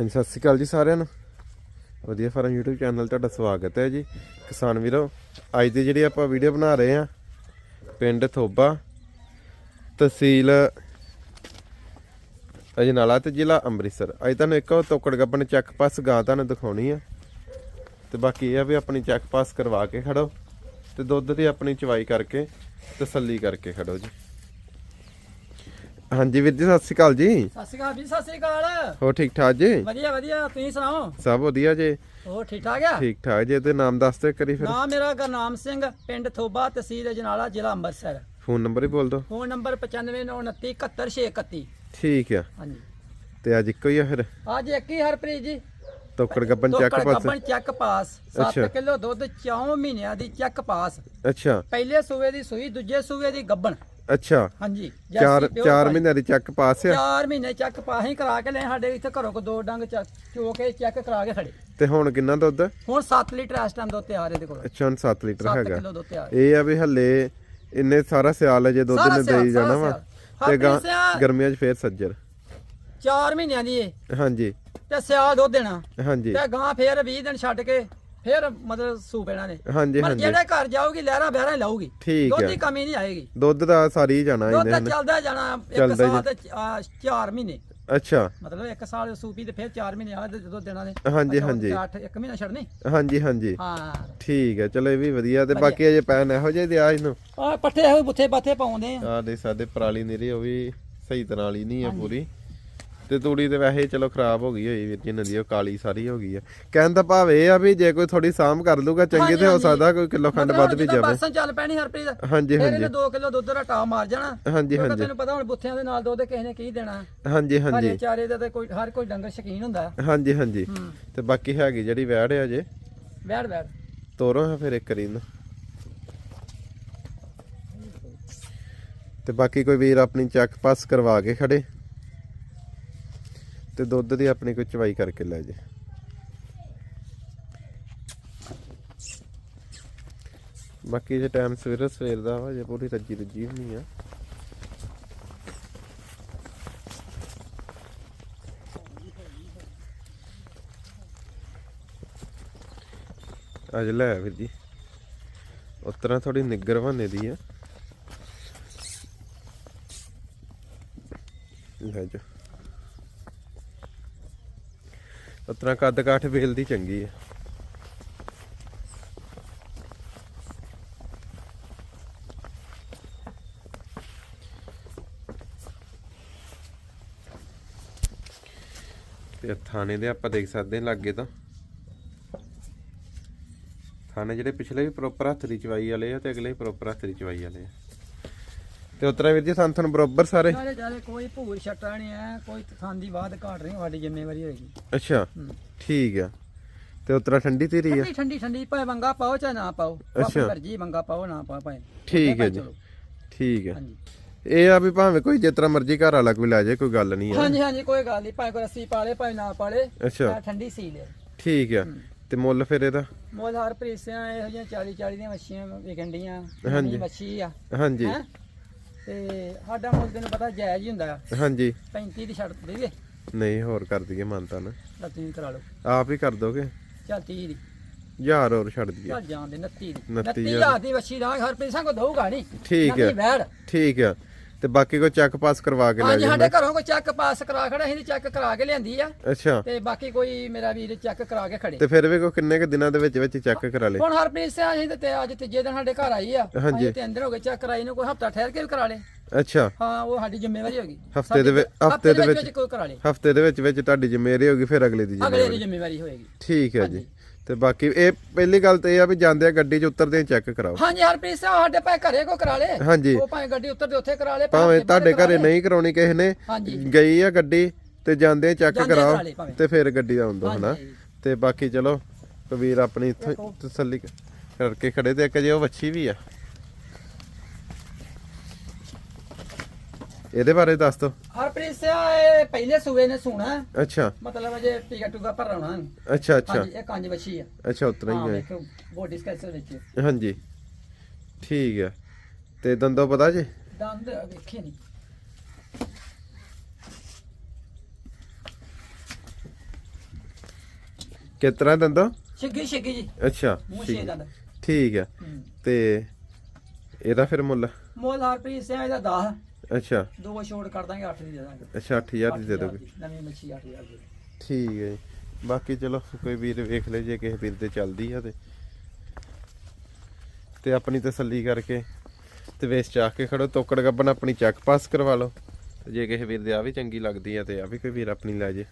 ਹਾਂਜੀ, ਸਤਿ ਸ਼੍ਰੀ ਅਕਾਲ ਜੀ ਸਾਰਿਆਂ ਨੂੰ। ਵਧੀਆ ਫਾਰਮ YouTube ਚੈਨਲ ਤੁਹਾਡਾ ਸਵਾਗਤ ਹੈ ਜੀ। ਕਿਸਾਨ ਵੀਰੋ, ਅੱਜ ਦੀ ਜਿਹੜੀ ਆਪਾਂ ਵੀਡੀਓ ਬਣਾ ਰਹੇ ਆ ਪਿੰਡ ਥੋਬਾ, ਤਹਿਸੀਲ ਅਜਨਾਲਾ ਤੇ ਜ਼ਿਲ੍ਹਾ ਅੰਮ੍ਰਿਤਸਰ। ਅੱਜ ਤੁਹਾਨੂੰ ਇੱਕ ਤੋਕੜ ਗੱਬਣ ਚੈੱਕ ਪਾਸ ਗਾਂ ਤੁਹਾਨੂੰ ਦਿਖਾਉਣੀ ਆ। ਤੇ ਬਾਕੀ ਇਹ ਆ ਵੀ ਆਪਣੀ ਚੈੱਕ ਪਾਸ ਕਰਵਾ ਕੇ ਖੜੋ ਤੇ ਦੁੱਧ ਦੀ ਆਪਣੀ ਚਵਾਈ ਕਰਕੇ ਤਸੱਲੀ ਕਰਕੇ ਖੜੋ ਜੀ। ਹਾਂਜੀ ਵੀਰ ਜੀ ਸਤਿ ਸ਼੍ਰੀ ਅਕਾਲ ਜੀ। ਸਤਿ ਸ਼੍ਰੀ ਅਕਾਲ ਜੀ ਸਤਿ ਸ਼੍ਰੀ ਅਕਾਲ। ਹੋ ਠੀਕ ਠਾਕ ਜੀ? ਵਧੀਆ ਵਧੀਆ ਤੁਸੀਂ ਸੁਣਾਓ? ਸਭ ਵਧੀਆ ਜੀ। ਹੋਰ ਠੀਕ ਠਾਕ ਆ? ਠੀਕ ਠਾਕ ਜੇ ਤੇ ਨਾਮ ਦੱਸ ਦੇ ਕਰੀ ਫਿਰ। ਨਾਮ ਮੇਰਾ ਗੁਰਨਾਮ ਸਿੰਘ ਪਿੰਡ ਥੋਬਾ ਤਹਿਸੀਲ ਅਜਨਾਲਾ ਜ਼ਿਲ੍ਹਾ ਅੰਮ੍ਰਿਤਸਰ। ਫੋਨ ਨੰਬਰ ਹੀ ਬੋਲ ਦੋ ਫੋਨ ਨੰਬਰ 9599271631 ਠੀਕ ਆ। ਹਾਂਜੀ। ਤੇ ਅੱਜ ਇੱਕੋ ਹੀ ਆ ਫਿਰ? ਅੱਜ ਇੱਕ ਹੀ ਹਰਪ੍ਰੀਤ ਜੀ। ਤੋਕੜ ਗੱਬਨ ਚੱਕ ਤੋਕੜ ਪਾਸ। ਗੱਬਣ ਚੈੱਕ ਪਾਸ। 7 ਅੱਛਾ। ਕਿਲੋ ਦੁੱਧ 4 ਮਹੀਨਿਆਂ ਦੀ ਚੈੱਕ ਪਾਸ। ਅੱਛਾ। ਪਹਿਲੇ ਸੂਏ ਦੀ ਸੂਈ ਦੂਜੇ ਸੂਏ ਦੀ ਗੱਬਣ। ਅੱਛਾ। ਹਾਂਜੀ ਚਾਰ pure ਚਾਰ ਭਾਈ। ਮਹੀਨਿਆਂ ਦੀ ਚੱਕ ਪਾਸ ਆ? ਚਾਰ ਮਹੀਨੇ ਚੈੱਕ ਪਾਸ ਹੀ ਕਰਾ ਕੇ ਲੈ ਸਾਡੇ ਇੱਥੇ ਘਰੋਂ ਕੋ ਦੋ ਡੰਗ ਚੱਕ ਚੋ ਕੇ ਚੈੱਕ ਕਰਾ ਕੇ ਖੜੇ। ਤੇ ਹੁਣ ਕਿੰਨਾ ਦੁੱਧ? ਹੁਣ 7 ਲੀਟਰ ਇਸ ਟਾਈਮ ਦੁੱਧ ਤਿਆਰ ਇਹਦੇ ਕੋਲ। ਅੱਛਾ ਹੁਣ 7 ਲੀਟਰ 7 ਹੈਗਾ। ਕਿਲੋ ਦੁੱਧ ਤਿਆਰ ਇਹ ਆ ਵੀ ਹੱਲੇ ਇੰਨੇ ਸਾਰਾ ਸਿਆਲ ਹੈ ਜੇ ਦੁੱਧ ਸਾਰਾ ਨੇ ਦੇਈ ਜਾਣਾ ਵਾ। ਤੇ। ਗਾਂ ਸਿਆਲ। ਗਰਮੀਆਂ 'ਚ ਫੇਰ ਸੱਜਰ। 4 ਮਹੀਨਿਆਂ ਦੀ ਇਹ ਹਾਂਜੀ। ਤੇ ਸਿਆਲ ਦੁੱਧ ਦੇਣਾ। ਹਾਂਜੀ। ਤੇ ਗਾਂ ਫੇਰ 20 ਦਿਨ ਛੱਡ ਕੇ ਫੇਰ ਮਤਲਬ ਸੂ ਪੈਣਾ ਨੇ। ਹਾਂਜੀ ਪਰ ਹਾਂਜੀ। ਜਿਹੜੇ ਘਰ ਜਾਊਗੀ ਲਹਿਰਾਂ ਬਹਿਰਾਂ ਹੀ ਲਾਊਗੀ। ਠੀਕ ਦੁੱਧ ਹੈ। ਦੀ ਕਮੀ ਨਹੀਂ ਆਏਗੀ। ਦੁੱਧ ਦਾ ਸਾਰੀ ਹੀ ਜਾਣਾ ਦੁੱਧ ਇਹਨੇ ਤਾਂ ਹਨਾ। ਚੱਲਦਾ ਜਾਣਾ ਇੱਕ ਚੱਲਦਾ ਹੀ ਸਾਲ ਤੇ 4 ਮਹੀਨੇ। ਅੱਛਾ। ਮਤਲਬ ਇੱਕ ਸਾਲ ਸੂਪੀ ਤੇ ਫੇਰ 4 ਮਹੀਨੇ ਆ ਦੁੱਧ ਦੇਣਾ ਨੇ। ਹਾਂਜੀ, ਹਾਂਜੀ। 8 ਇੱਕ ਮਹੀਨਾ ਛੱਡਣੀ? ਹਾਂਜੀ ਹਾਂਜੀ। ਹਾਂ। ਠੀਕ ਹੈ ਚਲੋ ਇਹ ਵੀ ਵਧੀਆ। ਤੇ। ਬਾਕੀ ਅਜੇ ਪੈਨ ਇਹੋ ਜਿਹੇ ਦਿਆ ਇਹਨੂੰ? ਆ ਪੱਠੇ ਇਹੋ ਬੁੱਥੇ ਬਾਥੇ ਪਾਉਂਦੇ ਆ। ਆ ਦੇ ਸਾਡੇ ਪਰਾਲੀ ਨੀਰੀ ਉਹ ਵੀ ਸਹੀ ਤਰ੍ਹਾਂ ਵਾਲੀ ਨਹੀਂ ਆ ਪੂਰੀ। ਤੇ ਤੂੜੀ ਤੇ ਵੈਸੇ ਚਲੋ ਖਰਾਬ ਹੋ ਗਈ ਹੋਈ ਵੀਰ ਜੀ ਨਦੀ ਉਹ ਕਾਲੀ ਸਾਰੀ ਹੋ ਗਈ ਆ। ਕਹਿਣ ਦਾ ਭਾਵ ਇਹ ਆ ਵੀ ਜੇ ਕੋਈ ਥੋੜੀ ਸਾਂਭ ਕਰ ਲੂਗਾ ਚੰਗੀ ਤੇ ਹੋ। ਸਕਦਾ ਕੋਈ ਕਿਲੋ ਖੰਡ ਵੱਧ ਵੀ ਜਾਵੇ। ਪਰਸਨ ਚੱਲ ਪੈਣੀ ਹਰਪ੍ਰੀਤ ਹਾਂਜੀ ਹਾਂਜੀ। ਇਹਨੇ 2 ਕਿਲੋ ਦੁੱਧ ਦਾ ਟਾ ਮਾਰ ਜਾਣਾ। ਹਾਂਜੀ ਹਾਂਜੀ। ਤੈਨੂੰ ਪਤਾ ਹੁਣ ਬੁੱਥਿਆਂ ਦੇ ਨਾਲ ਦੁੱਧ ਕਿਸੇ ਨੇ ਕੀ ਦੇਣਾ। ਹਾਂਜੀ ਹਰੇ ਹਾਂਜੀ ਚਾਰੇ ਦਾ ਤੇ ਕੋਈ ਹਰ ਕੋਈ ਡੰਗਰ ਸ਼ਕੀਨ ਹੁੰਦਾ। ਹਾਂਜੀ ਹਾਂਜੀ। ਤੇ ਬਾਕੀ ਹੈਗੀ ਜਿਹੜੀ ਵੈੜ ਆ ਜੇ। ਬੈਠ ਬੈਠ ਤੋਰੋ ਹਾਂ ਫਿਰ ਇੱਕ ਕਰੀ ਤੇ ਬਾਕੀ ਕੋਈ ਵੀਰ ਆਪਣੀ ਚੱਕ ਪਾਸ ਕਰਵਾ ਕੇ ਖੜੇ। ਤੇ ਦੁੱਧ ਦੀ ਆਪਣੀ ਕੋਈ ਚਵਾਈ ਕਰਕੇ ਲੈ ਜੇ। ਬਾਕੀ ਜੇ ਟਾਈਮ ਸਵੇਰ ਸਵੇਰ ਦਾ ਵਾ, ਜੇ ਪੂਰੀ ਰੱਜੀ ਰੱਜੀ ਹੁੰਦੀ ਆ। ਅੱਜ ਲੈ ਵੀਰ ਜੀ। ਉਸ ਤਰ੍ਹਾਂ ਥੋੜੀ ਨਿੱਗਰ ਬਣੇ ਦੀ ਆ। ਲੈ ਜਾ ਉਸ ਤਰ੍ਹਾਂ ਕੱਦ ਕਾਠ ਵੇਲ ਦੀ ਚੰਗੀ ਹੈ ਤੇ ਥਾਣੇ ਦੇ ਆਪਾਂ ਦੇਖ ਸਕਦੇ ਹਾਂ ਲਾਗੇ ਤਾਂ। ਥਾਣੇ ਜਿਹੜੇ ਪਿਛਲੇ ਵੀ ਪ੍ਰੋਪਰ ਹੱਥ ਦੀ ਚਵਾਈ ਵਾਲੇ ਆ ਤੇ ਅਗਲੇ ਪ੍ਰੋਪਰ ਹੱਥ ਦੀ ਚਵਾਈ ਵਾਲੇ ਆ। ਤੇ ਉਤਰਾ ਵੀਰ ਜੀ ਤੁਹਾਨੂੰ ਬਰੋਬਰ ਸਾਰੇ ਸਾਰੇ ਜਾਰੇ ਕੋਈ ਭੂਰ ਛੱਟਾ ਨਹੀਂ ਹੈ ਕੋਈ ਥਾਂ ਦੀ ਬਾਤ ਘਾਟ ਨਹੀਂ ਸਾਡੀ ਜ਼ਿੰਮੇਵਾਰੀ ਹੋਏਗੀ। ਅੱਛਾ। ਠੀਕ ਆ। ਤੇ ਉਤਰਾ ਠੰਡੀ ਤੇਰੀ ਆ? ਠੰਡੀ ਠੰਡੀ ਠੰਡੀ ਭਾਵੇਂ ਮੰਗਾ ਪਾਓ ਚਾਹੇ ਨਾ ਪਾਓ ਆਪਣੀ ਅੱਛਾ। ਮਰਜ਼ੀ ਮੰਗਾ ਪਾਓ ਨਾ ਪਾਓ ਭਾਵੇਂ। ਠੀਕ ਹੈ ਜੀ। ਚਲੋ। ਠੀਕ ਹੈ। ਹਾਂਜੀ। ਇਹ ਆ ਵੀ ਭਾਵੇਂ ਕੋਈ ਤਰ੍ਹਾਂ ਮਰਜ਼ੀ ਘਰ ਵਾਲਾ ਕੋਈ ਲੈ ਜਾਏ ਕੋਈ ਗੱਲ ਨਹੀਂ ਆ। ਹਾਂਜੀ ਹਾਂਜੀ ਕੋਈ ਗੱਲ ਨਹੀਂ। ਭਾਵੇਂ ਕੋਈ ਰੱਸੀ ਪਾਲੇ ਭਾਵੇਂ ਨਾ ਪਾਲੇ ਅੱਛਾ। ਆਹ ਠੰਡੀ ਸੀ ਲੈ ਠੀਕ ਆ। ਤੇ ਮੁੱਲ ਫਿਰ ਇਹਦਾ? ਮੋਲ ਹਰ ਪ੍ਰੀਸਿਆਂ ਇਹੋ ਜਿਹੀਆਂ 40 40 ਦੀਆਂ ਮੱਛੀਆਂ ਵਿਕਣ ਡੀਆਂ। ਹਾਂਜੀ। ਮੱਛੀ ਆ। ਹਾਂਜੀ। ਹੈਂ? ਤੇ ਸਾਡਾ ਮੁੱਲ ਤੈਨੂੰ ਪਤਾ ਜਾਇਜ਼ ਹੀ ਹੁੰਦਾ। ਹਾਂਜੀ। 35 ਦੀ ਛੱਡ ਦੇਈਏ ਨਹੀਂ ਹੋਰ ਕਰ ਦਈਏ ਮੰਨਤਾ ਨਾ। ਤਾਂ ਤੁਸੀਂ ਕਰਾ ਲਓ। ਆਪ ਹੀ ਕਰ ਦੋਗੇ? ਚੱਲ 30 ਦੀ। ਯਾਰ ਹੋਰ ਛੱਡ ਦਈਏ। ਚੱਲ ਜਾਣ ਦੇ 29 ਦੀ। 29 29 ਹਜ਼ਾਰ। ਦੀ ਮੱਛੀ ਦਾ ਹਰ ਪ੍ਰੀਸਾਂ ਕੋ ਦਊਗਾ ਨਹੀਂ। ਠੀਕ ਹੈ। ਠੀਕ ਆ ਤੇ ਬਾਕੀ ਕੋਈ ਚੱਕ ਪਾਸ ਕਰਵਾ ਕੇ ਲੈ ਹਾਂਜੀ ਸਾਡੇ ਘਰੋਂ ਕੋਈ ਚੈੱਕ ਪਾਸ ਕਰਾ ਖੜਾ ਅਸੀਂ ਚੈੱਕ ਕਰਾ ਕੇ ਲਿਆਂਦੀ ਆ। ਅੱਛਾ। ਤੇ ਬਾਕੀ ਕੋਈ ਮੇਰਾ ਵੀਰ ਚੈੱਕ ਕਰਾ ਕੇ ਖੜੇ। ਤੇ ਫਿਰ ਵੀ ਕੋਈ ਕਿੰਨੇ ਕ ਦਿਨਾਂ ਦੇ ਵਿੱਚ ਵਿੱਚ ਚੈੱਕ ਕਰਾ ਲੇ ਹੁਣ ਹਰਪ੍ਰੀਤ ਸਿੰਘ ਅਸੀਂ ਤੇ- ਅੱਜ ਤੀਜੇ ਦਿਨ ਸਾਡੇ ਘਰ ਆਈ ਆ। ਹਾਂਜੀ। ਅਸੀਂ ਤੇ ਅੰਦਰ ਹੋ ਗਏ ਚੈੱਕ ਕਰਾਈ ਨੂੰ ਕੋਈ ਹਫਤਾ ਠਹਿਰ ਕੇ ਵੀ ਕਰਾ ਲੇ ਅੱਛਾ। ਹਾਂ ਉਹ ਸਾਡੀ ਜ਼ਿੰਮੇਵਾਰੀ ਹੋਗੀ ਹਫ਼ਤੇ ਦੇ ਵਿੱਚ- ਹਫ਼ਤੇ ਦੇ ਵਿੱਚ- ਕੋਈ ਕਰਾ ਲੇ ਹਫ਼ਤੇ ਦੇ ਵਿੱਚ ਵਿੱਚ ਤੁਹਾਡੀ ਜ਼ਿੰਮੇਵਾਰੀ ਹੋਗੀ ਫਿਰ ਅਗਲੇ ਦੀ ਅਗਲੇ ਦੀ ਜ਼ਿੰਮੇਵਾਰੀ। ਜ਼ਿੰਮੇਵਾਰੀ ਹੋਏਗੀ। ਠੀਕ ਹੈ ਜੀ। ਤੇ ਬਾਕੀ ਇਹ ਪਹਿਲੀ ਗੱਲ ਤੇ ਇਹ ਆ ਵੀ ਜਾਂਦੇ ਆ ਗੱਡੀ 'ਚ ਉਤਰਦੇ ਚੈੱਕ ਕਰਾਓ। ਹਾਂਜੀ ਹਰਪ੍ਰੀਤ ਸਿੰਘ ਸਾਡੇ ਭਾਵੇਂ ਘਰੇ ਕੋ ਕਰਾ ਲੇ। ਹਾਂਜੀ। ਉਹ ਭਾਵੇਂ ਗੱਡੀ ਉੱਤਰਦੇ ਉੱਥੇ ਕਰਾ ਲੇ ਭਾਵੇਂ ਤੁਹਾਡੇ ਘਰੇ ਨਹੀਂ ਕਰਾਉਣੀ ਕਿਸੇ ਨੇ ਗਈ ਆ ਗੱਡੀ ਤੇ ਜਾਂਦੇ ਚੈੱਕ ਕਰਾਓ। ਤੇ ਫਿਰ ਗੱਡੀ ਦਾ ਆਉਂਦਾ ਹਨਾ। ਤੇ ਬਾਕੀ ਚਲੋ ਕਬੀਰ ਆਪਣੀ ਇੱਥੋਂ ਤਸੱਲੀ ਕਰਕੇ ਖੜੇ ਤੇ ਇੱਕ ਜੇ ਉਹ ਵੱਛੀ ਵੀ ਆ। ਇਹਦੇ ਬਾਰੇ ਦੱਸ ਦੋ। ਹਰਪ੍ਰੀਤ ਸਿੰਘ ਇਹ ਪਹਿਲੇ ਸੂਏ ਨੇ ਸੁਣਾ। ਅੱਛਾ। ਮਤਲਬ ਅਜੇ ਟਿਕਾ ਟੁਕਾ ਭਰਾਉਣਾ ਅੱਛਾ ਅੱਛਾ। ਹਾਂਜੀ ਇਹ ਕੰਜ ਬੱਚੀ ਆ। ਅੱਛਾ ਉਤਰਾ ਹਾਂ ਹੀ ਹੈ। ਵੇਖੋ ਬੋਡੀ ਸਕੈਚਰ ਵਿੱਚ। ਹਾਂਜੀ। ਠੀਕ ਹੈ ਤੇ ਦੰਦੋ ਪਤਾ ਜੀ? ਦੰਦ ਵੇਖੇ ਨਹੀਂ ਕਿਸ ਤਰ੍ਹਾਂ ਦੰਦੋ? ਛਿੱਗੀ ਛਿੱਗੀ ਜੀ। ਅੱਛਾ ਮੂੰਹ ਠੀਕ ਛੇ ਦੰਦ। ਠੀਕ ਹੈ ਹੂੰ। ਤੇ ਇਹਦਾ ਫਿਰ ਮੁੱਲ? ਮੁੱਲ ਹਰਪ੍ਰੀਤ ਸਿੰਘ ਇਹਦਾ 10 ਅੱਛਾ। ਦੋ ਛੋੜ ਕਰ ਦਾਂਗੇ 8 ਦੀ ਦੇ ਦਾਂਗੇ। ਅੱਛਾ 8000 ਦੀ ਦੇ 8,000 ਦੋਗੇ। ਨਵੀਂ ਮੱਛੀ 8000 ਦੀ। ਠੀਕ ਹੈ ਜੀ। ਬਾਕੀ ਚਲੋ ਕੋਈ ਵੀਰ ਵੇਖ ਲੈ ਜੇ ਕਿਸੇ ਵੀਰ ਦੇ ਚੱਲਦੀ ਆ ਤੇ। ਤੇ ਆਪਣੀ ਤਸੱਲੀ ਕਰਕੇ ਤੇ ਵੇਸ ਚਾਹ ਕੇ ਖੜੋ ਤੋਕੜ ਗੱਬਨ ਆਪਣੀ ਚੈੱਕ ਪਾਸ ਕਰਵਾ ਲਓ। ਤੇ ਜੇ ਕਿਸੇ ਵੀਰ ਦੇ ਆ ਵੀ ਚੰਗੀ ਲੱਗਦੀ ਆ ਤੇ ਆ ਵੀ ਕੋਈ ਵੀਰ ਆਪਣੀ ਲੈ ਜੇ।